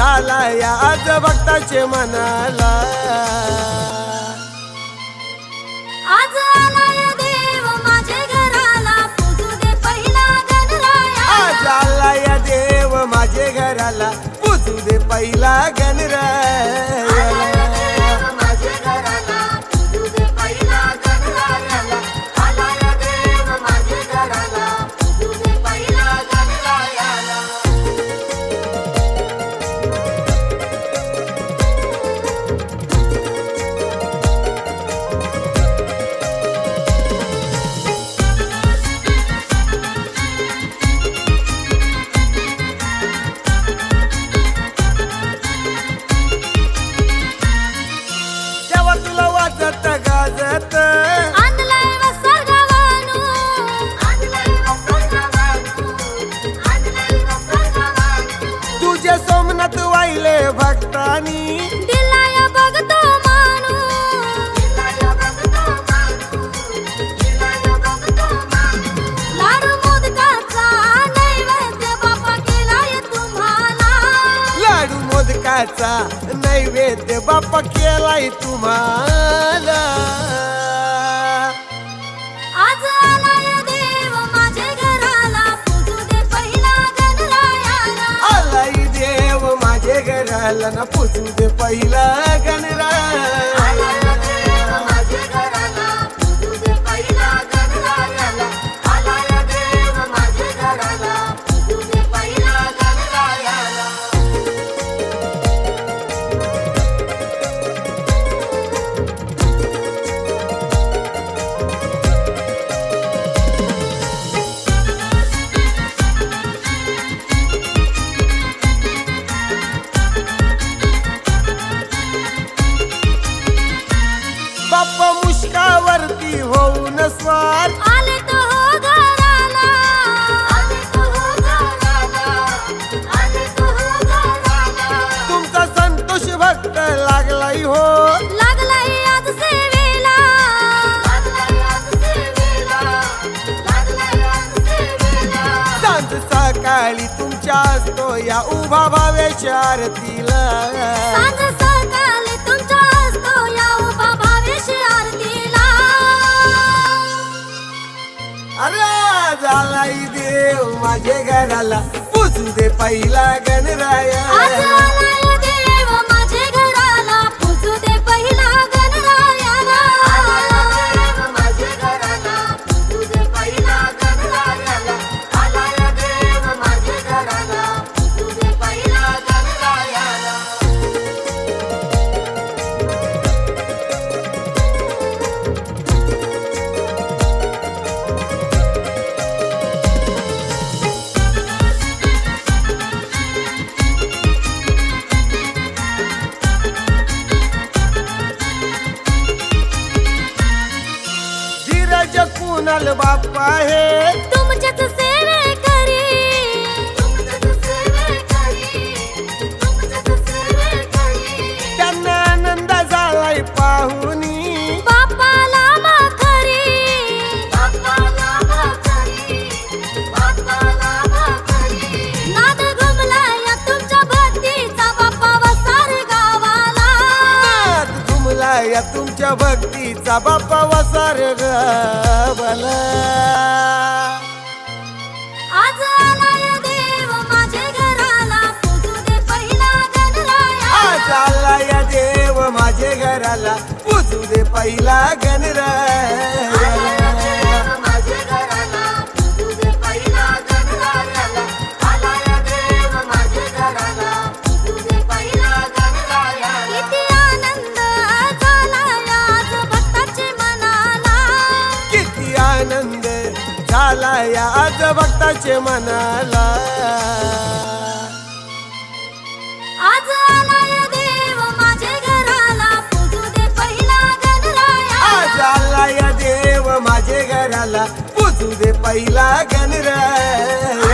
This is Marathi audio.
झाला या आज भक्ताचे मनाला. आज भक्तानी दिलाय बघतो लाडू मोदकाचा नैवेद्य बापा केलाय तुम्हाला लाडू मोदकाचा नैवेद्य बाप्पा केलाय तुम्हाला. माझे घराला ना पुजू दे पहिला गणराया बाप्पा मुष्कावरती होऊन स्वार. आले तो हो घराला. आले तो हो घराला. आले तो हो घराला. तुमचा संतोष भक्त लागलाय हो. लागलाय आज सेवेला. लागलाय आज सेवेला. लागलाय आज सेवेला. सांज सकाळी तुमच्या असतो या उभा भावेच्या आरतीला. सांज देव माझे घराला पुजू दे पहिला आज गणराया. कुणाल बाप्पा हे तुमच्याच सेवे करी. त्यांना आनंद झालाय पाहुनी नाद घुमला या तुमच्या भक्तीचा बाप्पा वसार गावाला. नाद घुमला या तुमच्या भक्तीचा बाप्पा वसार गावाला आज आलाय देव माझे घराला पूजू दे पहिला गणराया. आला याच भक्ताचे मनाला. आज आलाय देव पहिला देव माझे घराला पुजू दे पहिला गणराया.